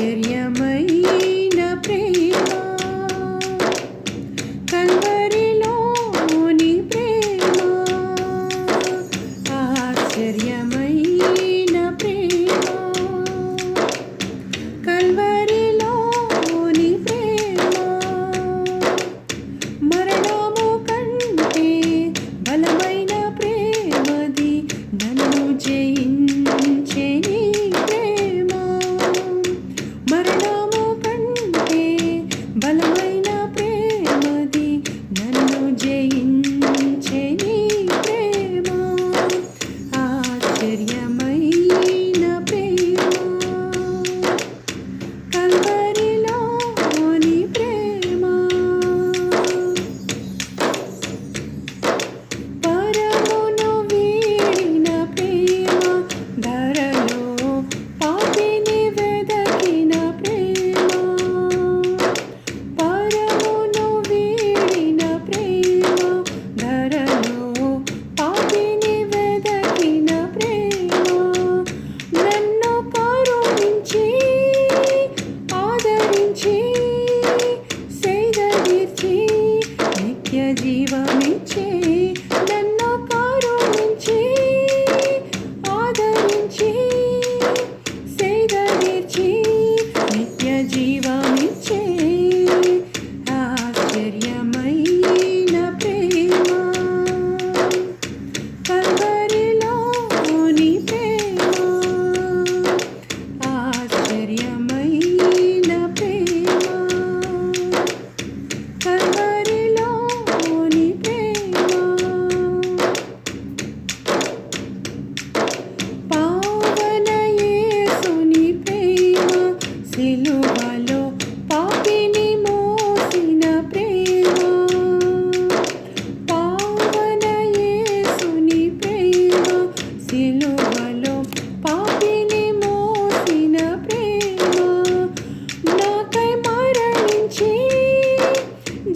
Yeah. mais.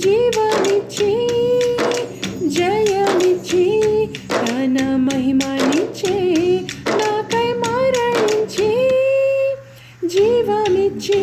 జీవమిచ్చి జయమిచ్చి తన మహిమనిచ్చే నాకై మరణించి జీవమిచ్చి